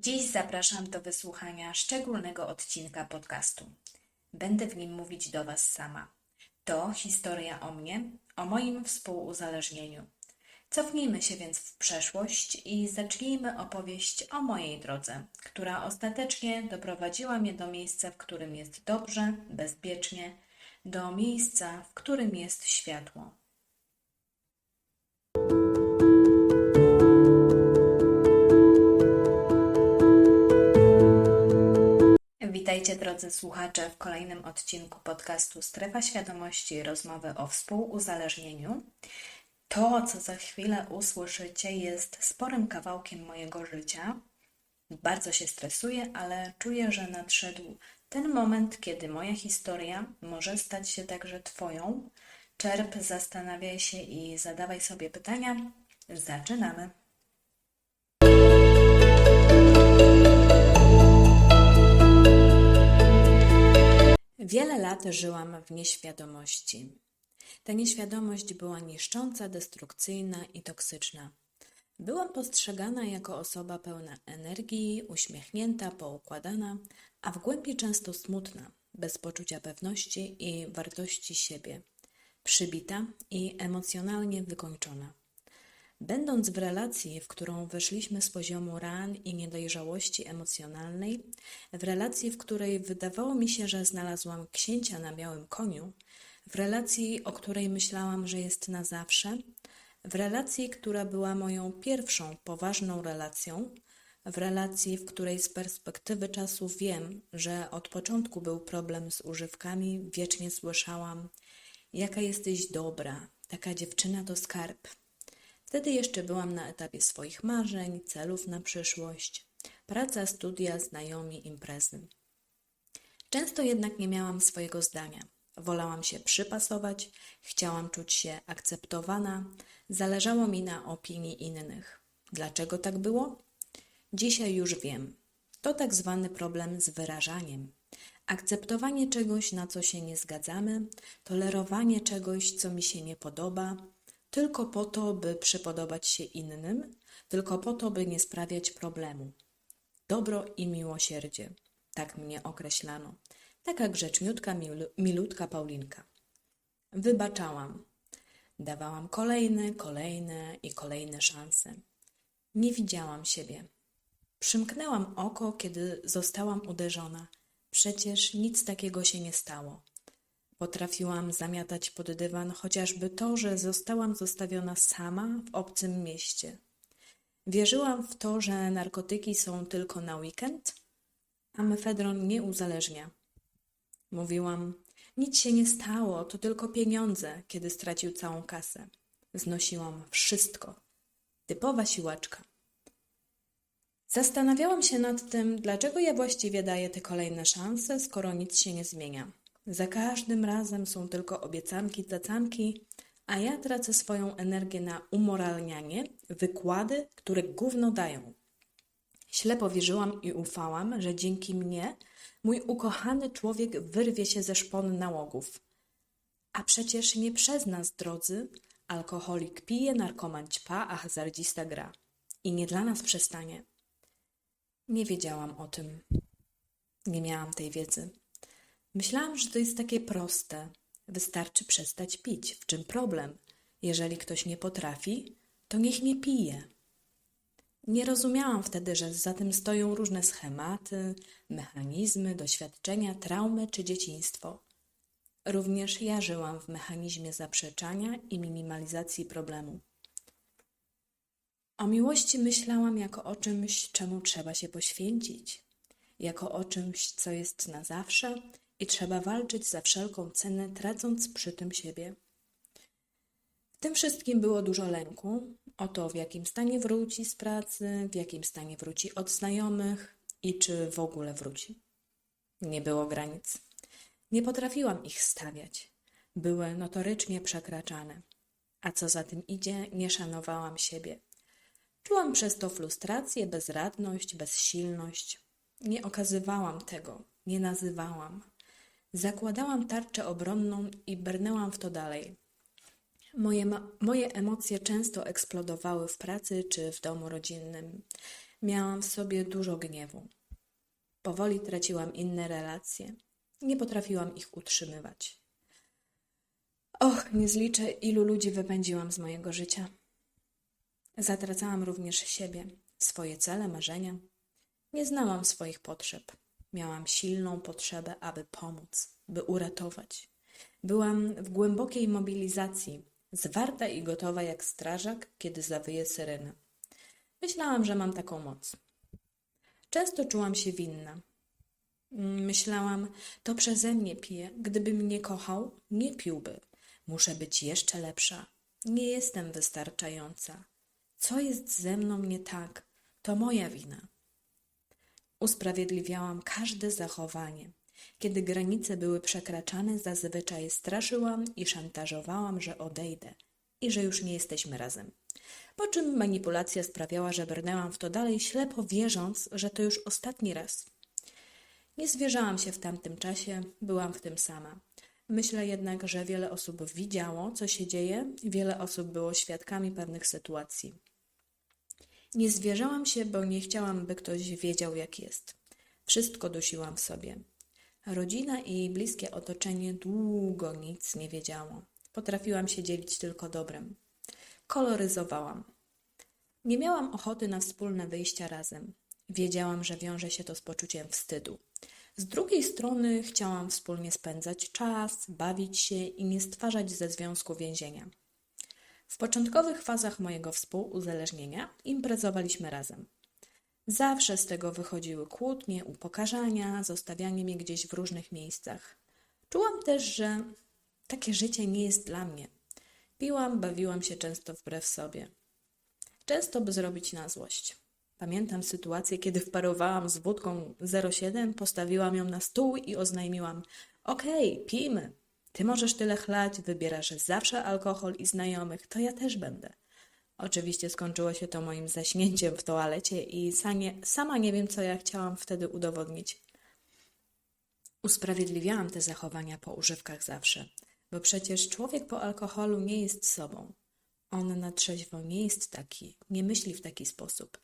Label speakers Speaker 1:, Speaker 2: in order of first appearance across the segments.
Speaker 1: Dziś zapraszam do wysłuchania szczególnego odcinka podcastu. Będę w nim mówić do Was sama. To historia o mnie, o moim współuzależnieniu. Cofnijmy się więc w przeszłość i zacznijmy opowieść o mojej drodze, która ostatecznie doprowadziła mnie do miejsca, w którym jest dobrze, bezpiecznie, do miejsca, w którym jest światło. Witajcie drodzy słuchacze w kolejnym odcinku podcastu Strefa Świadomości rozmowy o współuzależnieniu. To, co za chwilę usłyszycie, jest sporym kawałkiem mojego życia. Bardzo się stresuję, ale czuję, że nadszedł ten moment, kiedy moja historia może stać się także Twoją. Czerp, zastanawiaj się i zadawaj sobie pytania. Zaczynamy. Wiele lat żyłam w nieświadomości. Ta nieświadomość była niszcząca, destrukcyjna i toksyczna. Byłam postrzegana jako osoba pełna energii, uśmiechnięta, poukładana, a w głębi często smutna, bez poczucia pewności i wartości siebie, przybita i emocjonalnie wykończona. Będąc w relacji, w którą weszliśmy z poziomu ran i niedojrzałości emocjonalnej, w relacji, w której wydawało mi się, że znalazłam księcia na białym koniu, w relacji, o której myślałam, że jest na zawsze, w relacji, która była moją pierwszą poważną relacją, w relacji, w której z perspektywy czasu wiem, że od początku był problem z używkami, wiecznie słyszałam: Jaka jesteś dobra, taka dziewczyna to skarb. Wtedy jeszcze byłam na etapie swoich marzeń, celów na przyszłość, praca, studia, znajomi, imprezy. Często jednak nie miałam swojego zdania. Wolałam się przypasować, chciałam czuć się akceptowana, zależało mi na opinii innych. Dlaczego tak było? Dzisiaj już wiem. To tak zwany problem z wyrażaniem. Akceptowanie czegoś, na co się nie zgadzamy, tolerowanie czegoś, co mi się nie podoba, tylko po to, by przypodobać się innym, tylko po to, by nie sprawiać problemu. Dobro i miłosierdzie, tak mnie określano. Taka grzeczniutka, milutka Paulinka. Wybaczałam. Dawałam kolejne, kolejne i kolejne szanse. Nie widziałam siebie. Przymknęłam oko, kiedy zostałam uderzona. Przecież nic takiego się nie stało. Potrafiłam zamiatać pod dywan chociażby to, że zostałam zostawiona sama w obcym mieście. Wierzyłam w to, że narkotyki są tylko na weekend, a mefedron nie uzależnia. Mówiłam, nic się nie stało, to tylko pieniądze, kiedy stracił całą kasę. Znosiłam wszystko. Typowa siłaczka. Zastanawiałam się nad tym, dlaczego ja właściwie daję te kolejne szanse, skoro nic się nie zmienia. Za każdym razem są tylko obiecanki, cacanki, a ja tracę swoją energię na umoralnianie, wykłady, które gówno dają. Ślepo wierzyłam i ufałam, że dzięki mnie mój ukochany człowiek wyrwie się ze szpon nałogów. A przecież nie przez nas, drodzy, alkoholik pije, narkoman ćpa, a hazardzista gra. I nie dla nas przestanie. Nie wiedziałam o tym. Nie miałam tej wiedzy. Myślałam, że to jest takie proste. Wystarczy przestać pić. W czym problem? Jeżeli ktoś nie potrafi, to niech nie pije. Nie rozumiałam wtedy, że za tym stoją różne schematy, mechanizmy, doświadczenia, traumy czy dzieciństwo. Również ja żyłam w mechanizmie zaprzeczania i minimalizacji problemu. O miłości myślałam jako o czymś, czemu trzeba się poświęcić, jako o czymś, co jest na zawsze i trzeba walczyć za wszelką cenę, tracąc przy tym siebie. W tym wszystkim było dużo lęku o to, w jakim stanie wróci z pracy, w jakim stanie wróci od znajomych i czy w ogóle wróci. Nie było granic. Nie potrafiłam ich stawiać. Były notorycznie przekraczane. A co za tym idzie, nie szanowałam siebie. Czułam przez to frustrację, bezradność, bezsilność. Nie okazywałam tego, nie nazywałam. Zakładałam tarczę obronną i brnęłam w to dalej. Moje, moje emocje często eksplodowały w pracy czy w domu rodzinnym. Miałam w sobie dużo gniewu. Powoli traciłam inne relacje. Nie potrafiłam ich utrzymywać. Och, nie zliczę, ilu ludzi wypędziłam z mojego życia. Zatracałam również siebie, swoje cele, marzenia. Nie znałam swoich potrzeb. Miałam silną potrzebę, aby pomóc, by uratować. Byłam w głębokiej mobilizacji, zwarta i gotowa jak strażak, kiedy zawyje syrena. Myślałam, że mam taką moc. Często czułam się winna. Myślałam, to przeze mnie pije. Gdyby mnie kochał, nie piłby. Muszę być jeszcze lepsza. Nie jestem wystarczająca. Co jest ze mną nie tak? To moja wina. Usprawiedliwiałam każde zachowanie. Kiedy granice były przekraczane, zazwyczaj straszyłam i szantażowałam, że odejdę i że już nie jesteśmy razem. Po czym manipulacja sprawiała, że brnęłam w to dalej, ślepo wierząc, że to już ostatni raz. Nie zwierzałam się w tamtym czasie, byłam w tym sama. Myślę jednak, że wiele osób widziało, co się dzieje, wiele osób było świadkami pewnych sytuacji. Nie zwierzałam się, bo nie chciałam, by ktoś wiedział, jak jest. Wszystko dusiłam w sobie. Rodzina i bliskie otoczenie długo nic nie wiedziało. Potrafiłam się dzielić tylko dobrem. Koloryzowałam. Nie miałam ochoty na wspólne wyjścia razem. Wiedziałam, że wiąże się to z poczuciem wstydu. Z drugiej strony chciałam wspólnie spędzać czas, bawić się i nie stwarzać ze związku więzienia. W początkowych fazach mojego współuzależnienia imprezowaliśmy razem. Zawsze z tego wychodziły kłótnie, upokarzania, zostawianie mnie gdzieś w różnych miejscach. Czułam też, że takie życie nie jest dla mnie. Piłam, bawiłam się często wbrew sobie. Często by zrobić na złość. Pamiętam sytuację, kiedy wparowałam z wódką 07, postawiłam ją na stół i oznajmiłam: Okej, okay, pijmy. Ty możesz tyle chlać, wybierasz zawsze alkohol i znajomych, to ja też będę. Oczywiście skończyło się to moim zaśnięciem w toalecie i sanie, sama nie wiem, co ja chciałam wtedy udowodnić. Usprawiedliwiałam te zachowania po używkach zawsze, bo przecież człowiek po alkoholu nie jest sobą. On na trzeźwo nie jest taki, nie myśli w taki sposób.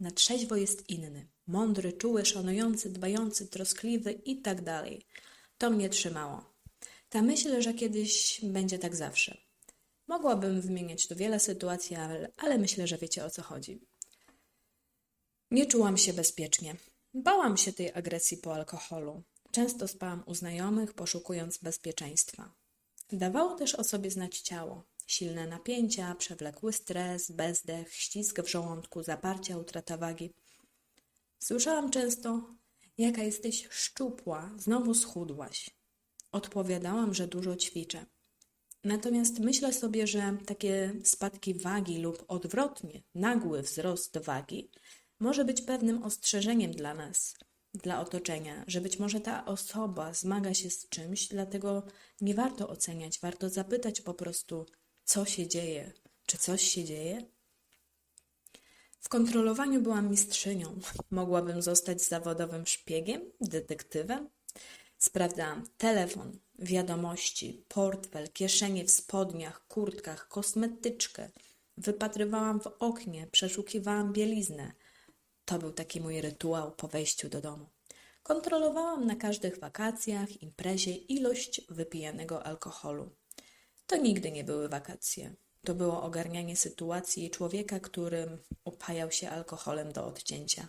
Speaker 1: Na trzeźwo jest inny, mądry, czuły, szanujący, dbający, troskliwy i tak dalej. To mnie trzymało. Ta myśl, że kiedyś będzie tak zawsze. Mogłabym wymieniać tu wiele sytuacji, ale, myślę, że wiecie o co chodzi. Nie czułam się bezpiecznie. Bałam się tej agresji po alkoholu. Często spałam u znajomych, poszukując bezpieczeństwa. Dawało też o sobie znać ciało. Silne napięcia, przewlekły stres, bezdech, ścisk w żołądku, zaparcia, utrata wagi. Słyszałam często, jaka jesteś szczupła, znowu schudłaś. Odpowiadałam, że dużo ćwiczę. Natomiast myślę sobie, że takie spadki wagi lub odwrotnie, nagły wzrost wagi może być pewnym ostrzeżeniem dla nas, dla otoczenia, że być może ta osoba zmaga się z czymś, dlatego nie warto oceniać, warto zapytać po prostu, co się dzieje, czy coś się dzieje. W kontrolowaniu byłam mistrzynią. Mogłabym zostać zawodowym szpiegiem, detektywem. Sprawdzałam telefon, wiadomości, portfel, kieszenie w spodniach, kurtkach, kosmetyczkę. Wypatrywałam w oknie, przeszukiwałam bieliznę. To był taki mój rytuał po wejściu do domu. Kontrolowałam na każdych wakacjach, imprezie ilość wypijanego alkoholu. To nigdy nie były wakacje. To było ogarnianie sytuacji człowieka, który upajał się alkoholem do odcięcia.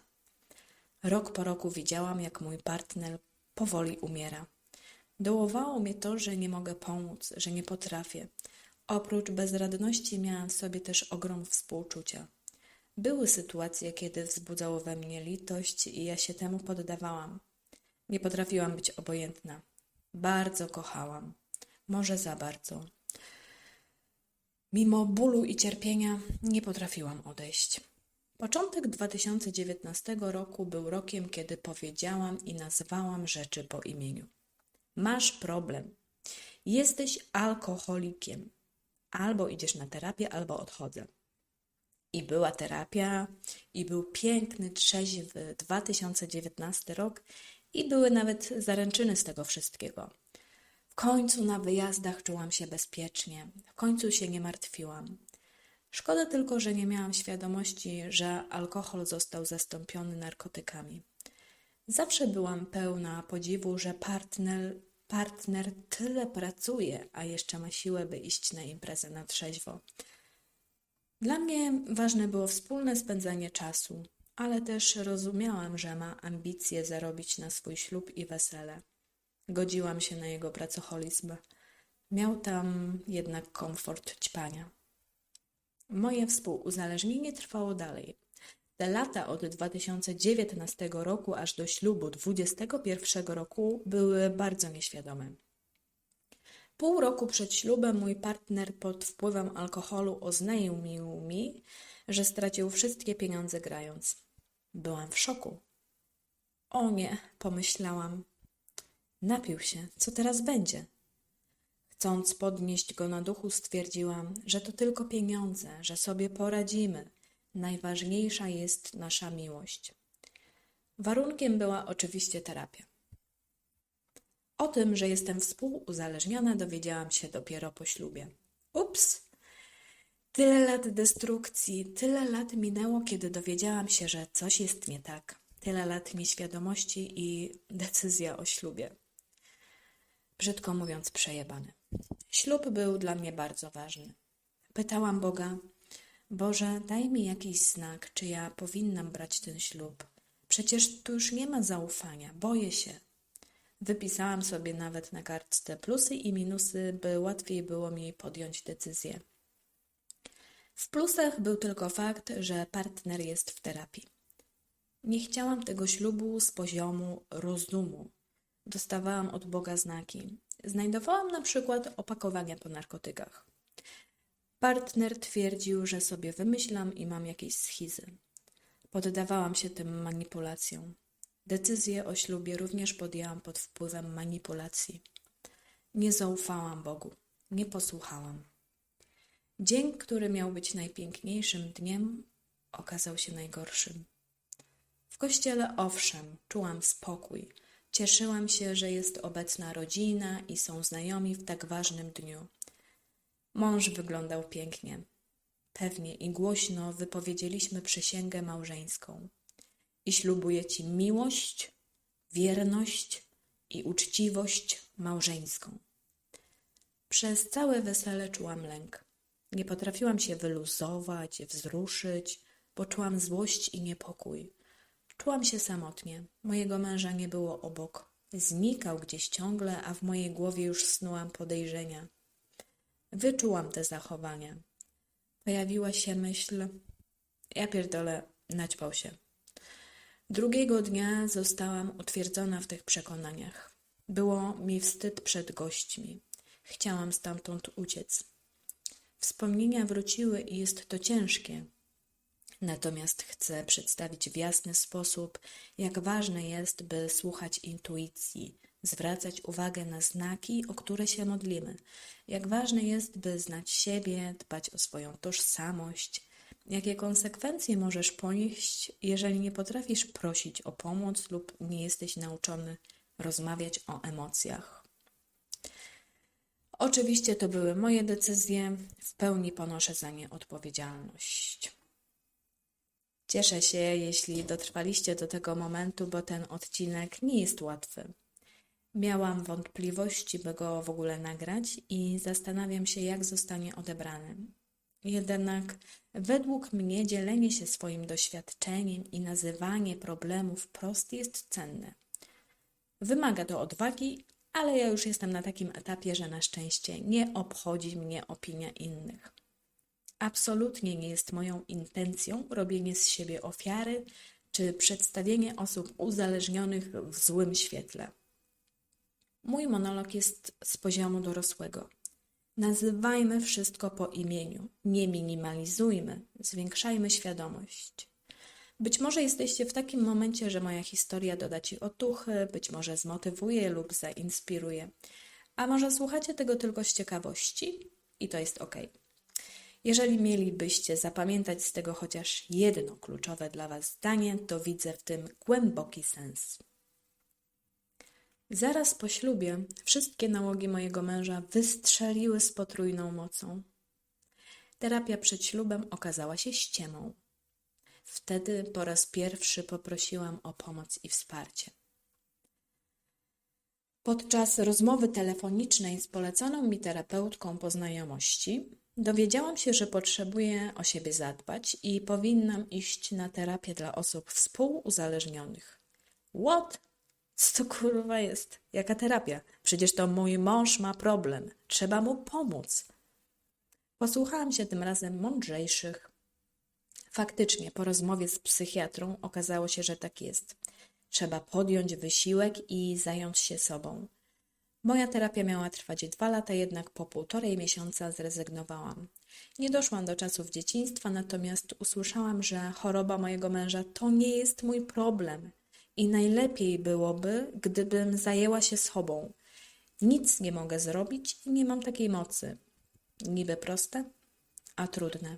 Speaker 1: Rok po roku widziałam, jak mój partner powoli umiera. Dołowało mnie to, że nie mogę pomóc, że nie potrafię. Oprócz bezradności miałam w sobie też ogrom współczucia. Były sytuacje, kiedy wzbudzało we mnie litość i ja się temu poddawałam. Nie potrafiłam być obojętna. Bardzo kochałam. Może za bardzo. Mimo bólu i cierpienia nie potrafiłam odejść. Początek 2019 roku był rokiem, kiedy powiedziałam i nazwałam rzeczy po imieniu. Masz problem. Jesteś alkoholikiem. Albo idziesz na terapię, albo odchodzę. I była terapia, i był piękny, trzeźwy 2019 rok, i były nawet zaręczyny z tego wszystkiego. W końcu na wyjazdach czułam się bezpiecznie, w końcu się nie martwiłam. Szkoda tylko, że nie miałam świadomości, że alkohol został zastąpiony narkotykami. Zawsze byłam pełna podziwu, że partner, partner tyle pracuje, a jeszcze ma siłę, by iść na imprezę na trzeźwo. Dla mnie ważne było wspólne spędzanie czasu, ale też rozumiałam, że ma ambicje zarobić na swój ślub i wesele. Godziłam się na jego pracoholizm. Miał tam jednak komfort ćpania. Moje współuzależnienie trwało dalej. Te lata od 2019 roku aż do ślubu 2021 roku były bardzo nieświadome. Pół roku przed ślubem mój partner pod wpływem alkoholu oznajmił mi, że stracił wszystkie pieniądze grając. Byłam w szoku. O nie, pomyślałam. Napił się, co teraz będzie? Chcąc podnieść go na duchu, stwierdziłam, że to tylko pieniądze, że sobie poradzimy. Najważniejsza jest nasza miłość. Warunkiem była oczywiście terapia. O tym, że jestem współuzależniona, dowiedziałam się dopiero po ślubie. Ups! Tyle lat destrukcji, tyle lat minęło, kiedy dowiedziałam się, że coś jest nie tak. Tyle lat nieświadomości i decyzja o ślubie. Brzydko mówiąc, przejebany. Ślub był dla mnie bardzo ważny. Pytałam Boga, Boże, daj mi jakiś znak, czy ja powinnam brać ten ślub. Przecież tu już nie ma zaufania, boję się. Wypisałam sobie nawet na kartce plusy i minusy, by łatwiej było mi podjąć decyzję. W plusach był tylko fakt, że partner jest w terapii. Nie chciałam tego ślubu z poziomu rozumu. Dostawałam od Boga znaki. Znajdowałam na przykład opakowania po narkotykach. Partner twierdził, że sobie wymyślam i mam jakieś schizy. Poddawałam się tym manipulacjom. Decyzję o ślubie również podjęłam pod wpływem manipulacji. Nie zaufałam Bogu, nie posłuchałam. Dzień, który miał być najpiękniejszym dniem, okazał się najgorszym. W kościele owszem, czułam spokój. Cieszyłam się, że jest obecna rodzina i są znajomi w tak ważnym dniu. Mąż wyglądał pięknie. Pewnie i głośno wypowiedzieliśmy przysięgę małżeńską. I ślubuję ci miłość, wierność i uczciwość małżeńską. Przez całe wesele czułam lęk. Nie potrafiłam się wyluzować, wzruszyć, bo czułam złość i niepokój. Czułam się samotnie. Mojego męża nie było obok. Znikał gdzieś ciągle, a w mojej głowie już snułam podejrzenia. Wyczułam te zachowania. Pojawiła się myśl, ja pierdolę, naćpał się. Drugiego dnia zostałam utwierdzona w tych przekonaniach. Było mi wstyd przed gośćmi. Chciałam stamtąd uciec. Wspomnienia wróciły i jest to ciężkie. Natomiast chcę przedstawić w jasny sposób, jak ważne jest, by słuchać intuicji, zwracać uwagę na znaki, o które się modlimy. Jak ważne jest, by znać siebie, dbać o swoją tożsamość. Jakie konsekwencje możesz ponieść, jeżeli nie potrafisz prosić o pomoc lub nie jesteś nauczony rozmawiać o emocjach? Oczywiście to były moje decyzje, w pełni ponoszę za nie odpowiedzialność. Cieszę się, jeśli dotrwaliście do tego momentu, bo ten odcinek nie jest łatwy. Miałam wątpliwości, by go w ogóle nagrać i zastanawiam się, jak zostanie odebrany. Jednak według mnie dzielenie się swoim doświadczeniem i nazywanie problemów wprost jest cenne. Wymaga to odwagi, ale ja już jestem na takim etapie, że na szczęście nie obchodzi mnie opinia innych. Absolutnie nie jest moją intencją robienie z siebie ofiary czy przedstawienie osób uzależnionych w złym świetle. Mój monolog jest z poziomu dorosłego. Nazywajmy wszystko po imieniu, nie minimalizujmy, zwiększajmy świadomość. Być może jesteście w takim momencie, że moja historia doda ci otuchy, być może zmotywuje lub zainspiruje, a może słuchacie tego tylko z ciekawości i to jest ok. Jeżeli mielibyście zapamiętać z tego chociaż jedno kluczowe dla Was zdanie, to widzę w tym głęboki sens. Zaraz po ślubie wszystkie nałogi mojego męża wystrzeliły z potrójną mocą. terapia przed ślubem okazała się ściemą. Wtedy po raz pierwszy poprosiłam o pomoc i wsparcie. Podczas rozmowy telefonicznej z poleconą mi terapeutką po znajomości dowiedziałam się, że potrzebuję o siebie zadbać i powinnam iść na terapię dla osób współuzależnionych. What? Co to kurwa jest? Jaka terapia? Przecież to mój mąż ma problem. Trzeba mu pomóc. Posłuchałam się tym razem mądrzejszych. Faktycznie, po rozmowie z psychiatrą okazało się, że tak jest. Trzeba podjąć wysiłek i zająć się sobą. Moja terapia miała trwać dwa lata, jednak po półtorej miesiąca zrezygnowałam. Nie doszłam do czasów dzieciństwa, natomiast usłyszałam, że choroba mojego męża to nie jest mój problem i najlepiej byłoby, gdybym zajęła się sobą. Nic nie mogę zrobić i nie mam takiej mocy. Niby proste, a trudne.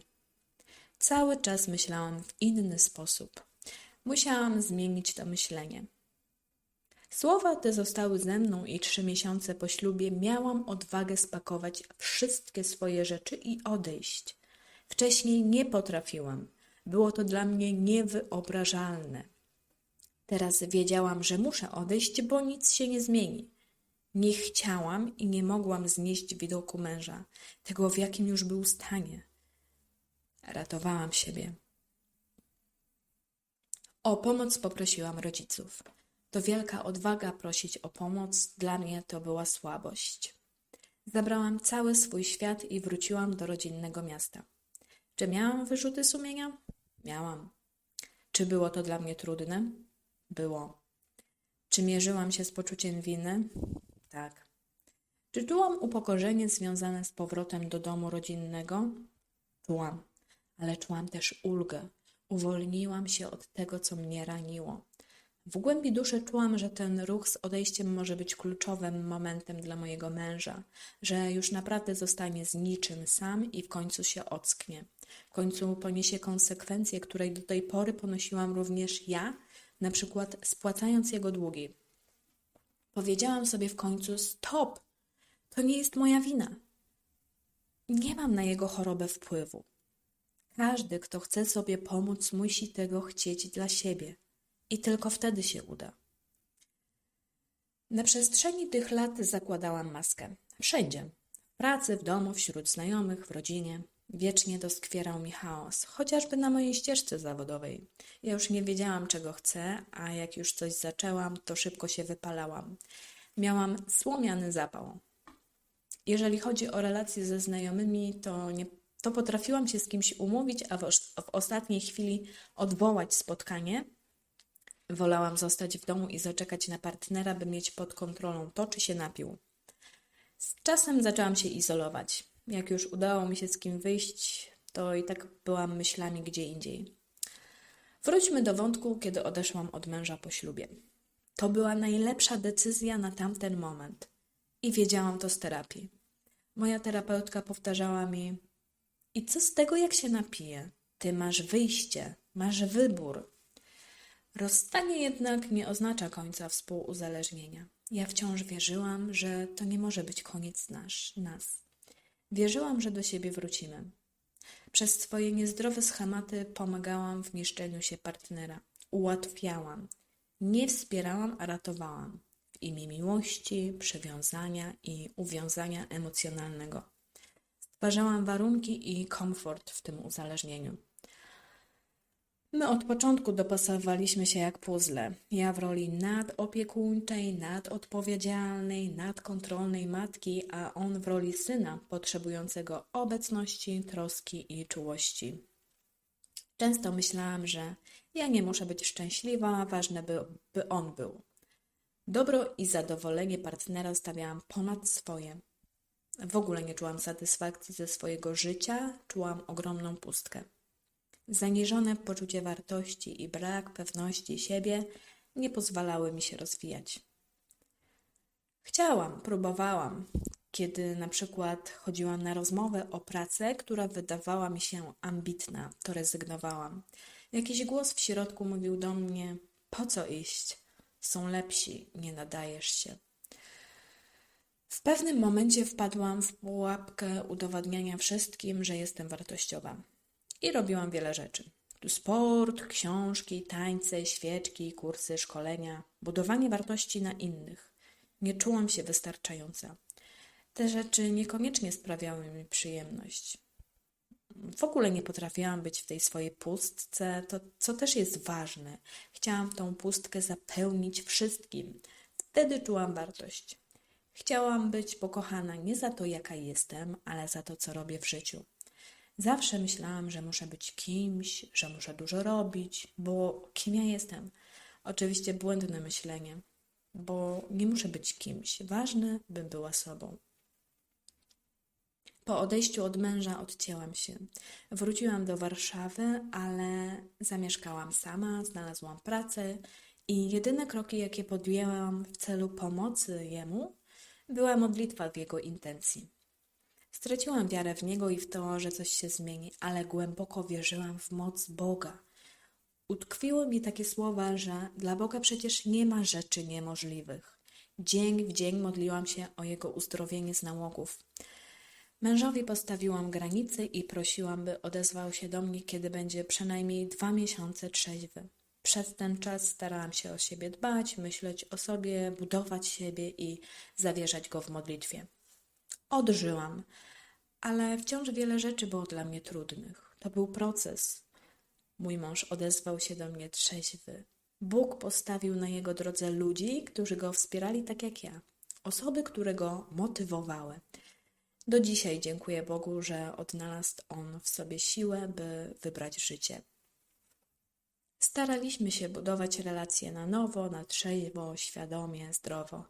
Speaker 1: Cały czas myślałam w inny sposób. Musiałam zmienić to myślenie. Słowa te zostały ze mną i trzy miesiące po ślubie miałam odwagę spakować wszystkie swoje rzeczy i odejść. Wcześniej nie potrafiłam. Było to dla mnie niewyobrażalne. Teraz wiedziałam, że muszę odejść, bo nic się nie zmieni. Nie chciałam i nie mogłam znieść widoku męża, tego w jakim już był stanie. Ratowałam siebie. O pomoc poprosiłam rodziców. To wielka odwaga prosić o pomoc, dla mnie to była słabość. Zabrałam cały swój świat i wróciłam do rodzinnego miasta. Czy miałam wyrzuty sumienia? Miałam. Czy było to dla mnie trudne? Było. Czy mierzyłam się z poczuciem winy? Tak. Czy czułam upokorzenie związane z powrotem do domu rodzinnego? Czułam, ale czułam też ulgę. Uwolniłam się od tego, co mnie raniło. W głębi duszy czułam, że ten ruch z odejściem może być kluczowym momentem dla mojego męża, że już naprawdę zostanie z niczym sam i w końcu się ocknie. W końcu poniesie konsekwencje, której do tej pory ponosiłam również ja, na przykład spłacając jego długi. Powiedziałam sobie w końcu: Stop! To nie jest moja wina. Nie mam na jego chorobę wpływu. Każdy, kto chce sobie pomóc, musi tego chcieć dla siebie. I tylko wtedy się uda. Na przestrzeni tych lat zakładałam maskę. Wszędzie. W pracy, w domu, wśród znajomych, w rodzinie. Wiecznie doskwierał mi chaos, chociażby na mojej ścieżce zawodowej. Ja już nie wiedziałam, czego chcę, a jak już coś zaczęłam, to szybko się wypalałam. Miałam słomiany zapał. Jeżeli chodzi o relacje ze znajomymi, to, nie, to potrafiłam się z kimś umówić, a w, w ostatniej chwili odwołać spotkanie. Wolałam zostać w domu i zaczekać na partnera, by mieć pod kontrolą to, czy się napił. Z czasem zaczęłam się izolować. Jak już udało mi się z kim wyjść, to i tak byłam myślami gdzie indziej. Wróćmy do wątku, kiedy odeszłam od męża po ślubie. To była najlepsza decyzja na tamten moment. I wiedziałam to z terapii. Moja terapeutka powtarzała mi: I co z tego, jak się napije? Ty masz wyjście, masz wybór. Rozstanie jednak nie oznacza końca współuzależnienia. Ja wciąż wierzyłam, że to nie może być koniec nasz, nas. Wierzyłam, że do siebie wrócimy. Przez swoje niezdrowe schematy pomagałam w mieszczeniu się partnera. Ułatwiałam. Nie wspierałam, a ratowałam. W imię miłości, przywiązania i uwiązania emocjonalnego. Stwarzałam warunki i komfort w tym uzależnieniu. My od początku dopasowaliśmy się jak puzzle. Ja w roli nadopiekuńczej, nadodpowiedzialnej, nadkontrolnej matki, a on w roli syna potrzebującego obecności, troski i czułości. Często myślałam, że ja nie muszę być szczęśliwa, ważne by, by on był. Dobro i zadowolenie partnera stawiałam ponad swoje. W ogóle nie czułam satysfakcji ze swojego życia, czułam ogromną pustkę. Zaniżone poczucie wartości i brak pewności siebie nie pozwalały mi się rozwijać. Chciałam, próbowałam. Kiedy na przykład chodziłam na rozmowę o pracę, która wydawała mi się ambitna, to rezygnowałam. Jakiś głos w środku mówił do mnie: Po co iść? Są lepsi, nie nadajesz się. W pewnym momencie wpadłam w pułapkę udowadniania wszystkim, że jestem wartościowa. I robiłam wiele rzeczy. Tu sport, książki, tańce, świeczki, kursy, szkolenia, budowanie wartości na innych. Nie czułam się wystarczająca. Te rzeczy niekoniecznie sprawiały mi przyjemność. W ogóle nie potrafiłam być w tej swojej pustce, to co też jest ważne. Chciałam tą pustkę zapełnić wszystkim. Wtedy czułam wartość. Chciałam być pokochana nie za to, jaka jestem, ale za to, co robię w życiu. Zawsze myślałam, że muszę być kimś, że muszę dużo robić, bo kim ja jestem? Oczywiście błędne myślenie, bo nie muszę być kimś. Ważne, bym była sobą. Po odejściu od męża odcięłam się. Wróciłam do Warszawy, ale zamieszkałam sama, znalazłam pracę i jedyne kroki, jakie podjęłam w celu pomocy jemu, była modlitwa w jego intencji. Straciłam wiarę w niego i w to, że coś się zmieni, ale głęboko wierzyłam w moc Boga. Utkwiły mi takie słowa, że dla Boga przecież nie ma rzeczy niemożliwych. Dzień w dzień modliłam się o jego uzdrowienie z nałogów. Mężowi postawiłam granice i prosiłam, by odezwał się do mnie, kiedy będzie przynajmniej dwa miesiące trzeźwy. Przez ten czas starałam się o siebie dbać, myśleć o sobie, budować siebie i zawierzać go w modlitwie. Odżyłam, ale wciąż wiele rzeczy było dla mnie trudnych. To był proces. Mój mąż odezwał się do mnie trzeźwy. Bóg postawił na jego drodze ludzi, którzy go wspierali tak jak ja. Osoby, które go motywowały. Do dzisiaj dziękuję Bogu, że odnalazł on w sobie siłę, by wybrać życie. Staraliśmy się budować relacje na nowo, na trzeźwo, świadomie, zdrowo.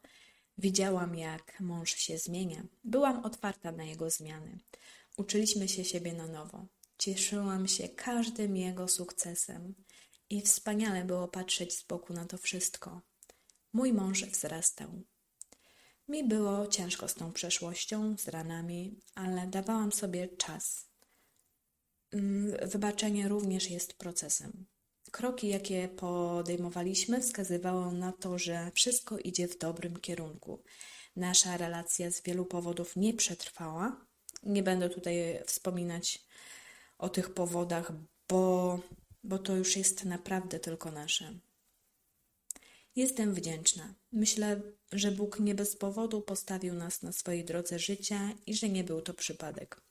Speaker 1: Widziałam, jak mąż się zmienia. Byłam otwarta na jego zmiany. Uczyliśmy się siebie na nowo. Cieszyłam się każdym jego sukcesem i wspaniale było patrzeć z boku na to wszystko. Mój mąż wzrastał. Mi było ciężko z tą przeszłością, z ranami, ale dawałam sobie czas. Mm, Wybaczenie również jest procesem. Kroki, jakie podejmowaliśmy, wskazywały na to, że wszystko idzie w dobrym kierunku. Nasza relacja z wielu powodów nie przetrwała. Nie będę tutaj wspominać o tych powodach, bo, bo to już jest naprawdę tylko nasze. Jestem wdzięczna. Myślę, że Bóg nie bez powodu postawił nas na swojej drodze życia i że nie był to przypadek.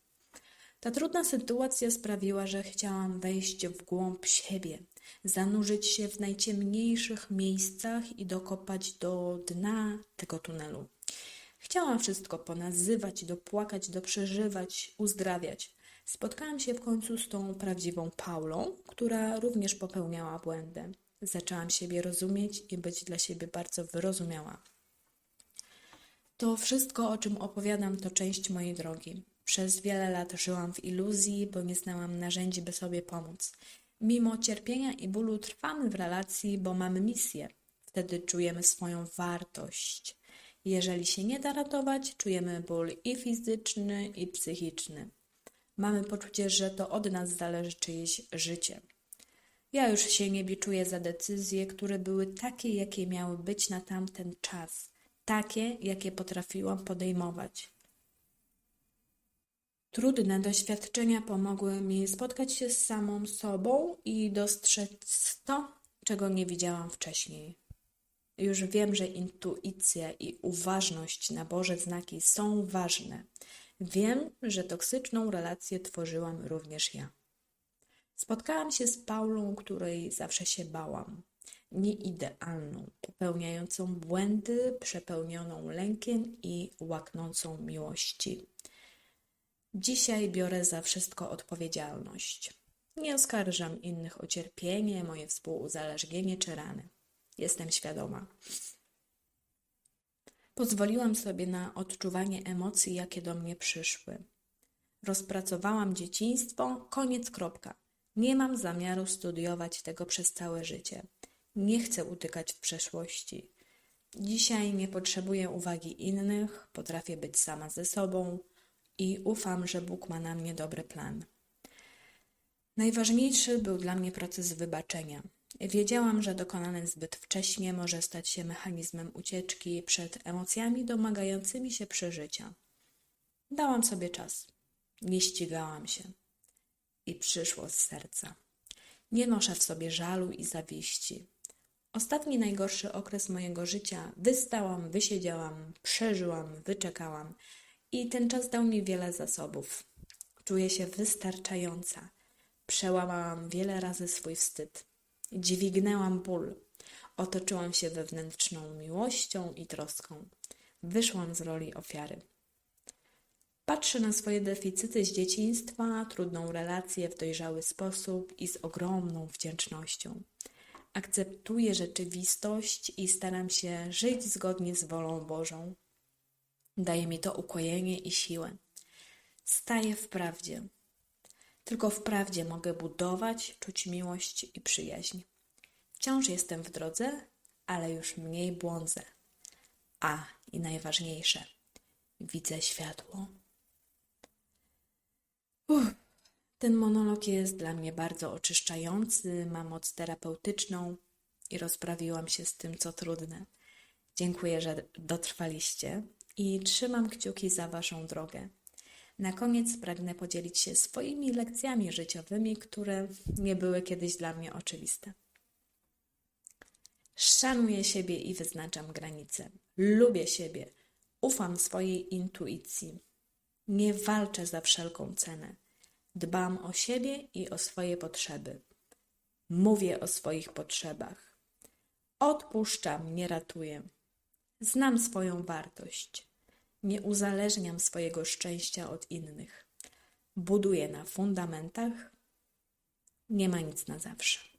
Speaker 1: Ta trudna sytuacja sprawiła, że chciałam wejść w głąb siebie, zanurzyć się w najciemniejszych miejscach i dokopać do dna tego tunelu. Chciałam wszystko ponazywać, dopłakać, doprzeżywać, uzdrawiać. Spotkałam się w końcu z tą prawdziwą Paulą, która również popełniała błędy. Zaczęłam siebie rozumieć i być dla siebie bardzo wyrozumiała. To wszystko, o czym opowiadam, to część mojej drogi. Przez wiele lat żyłam w iluzji, bo nie znałam narzędzi, by sobie pomóc. Mimo cierpienia i bólu trwamy w relacji, bo mamy misję. Wtedy czujemy swoją wartość. Jeżeli się nie da ratować, czujemy ból i fizyczny, i psychiczny. Mamy poczucie, że to od nas zależy czyjeś życie. Ja już się nie biczuję za decyzje, które były takie, jakie miały być na tamten czas, takie, jakie potrafiłam podejmować. Trudne doświadczenia pomogły mi spotkać się z samą sobą i dostrzec to, czego nie widziałam wcześniej. Już wiem, że intuicja i uważność na Boże znaki są ważne. Wiem, że toksyczną relację tworzyłam również ja. Spotkałam się z Paulą, której zawsze się bałam. Nieidealną, popełniającą błędy, przepełnioną lękiem i łaknącą miłości. Dzisiaj biorę za wszystko odpowiedzialność. Nie oskarżam innych o cierpienie, moje współuzależnienie czy rany. Jestem świadoma. Pozwoliłam sobie na odczuwanie emocji, jakie do mnie przyszły. Rozpracowałam dzieciństwo, koniec kropka. Nie mam zamiaru studiować tego przez całe życie. Nie chcę utykać w przeszłości. Dzisiaj nie potrzebuję uwagi innych, potrafię być sama ze sobą i ufam, że Bóg ma na mnie dobry plan. Najważniejszy był dla mnie proces wybaczenia. Wiedziałam, że dokonane zbyt wcześnie może stać się mechanizmem ucieczki przed emocjami domagającymi się przeżycia. Dałam sobie czas. Nie ścigałam się. I przyszło z serca. Nie noszę w sobie żalu i zawiści. Ostatni najgorszy okres mojego życia wystałam, wysiedziałam, przeżyłam, wyczekałam i ten czas dał mi wiele zasobów. Czuję się wystarczająca. Przełamałam wiele razy swój wstyd. Dźwignęłam ból. Otoczyłam się wewnętrzną miłością i troską. Wyszłam z roli ofiary. Patrzę na swoje deficyty z dzieciństwa, trudną relację w dojrzały sposób i z ogromną wdzięcznością. Akceptuję rzeczywistość i staram się żyć zgodnie z wolą Bożą. Daje mi to ukojenie i siłę. Staję w prawdzie. Tylko w prawdzie mogę budować, czuć miłość i przyjaźń. Wciąż jestem w drodze, ale już mniej błądzę. A i najważniejsze, widzę światło. Uff, ten monolog jest dla mnie bardzo oczyszczający, ma moc terapeutyczną i rozprawiłam się z tym, co trudne. Dziękuję, że dotrwaliście i trzymam kciuki za Waszą drogę. Na koniec pragnę podzielić się swoimi lekcjami życiowymi, które nie były kiedyś dla mnie oczywiste. Szanuję siebie i wyznaczam granice. Lubię siebie. Ufam swojej intuicji. Nie walczę za wszelką cenę. Dbam o siebie i o swoje potrzeby. Mówię o swoich potrzebach. Odpuszczam, nie ratuję. Znam swoją wartość. Nie uzależniam swojego szczęścia od innych. Buduję na fundamentach. Nie ma nic na zawsze.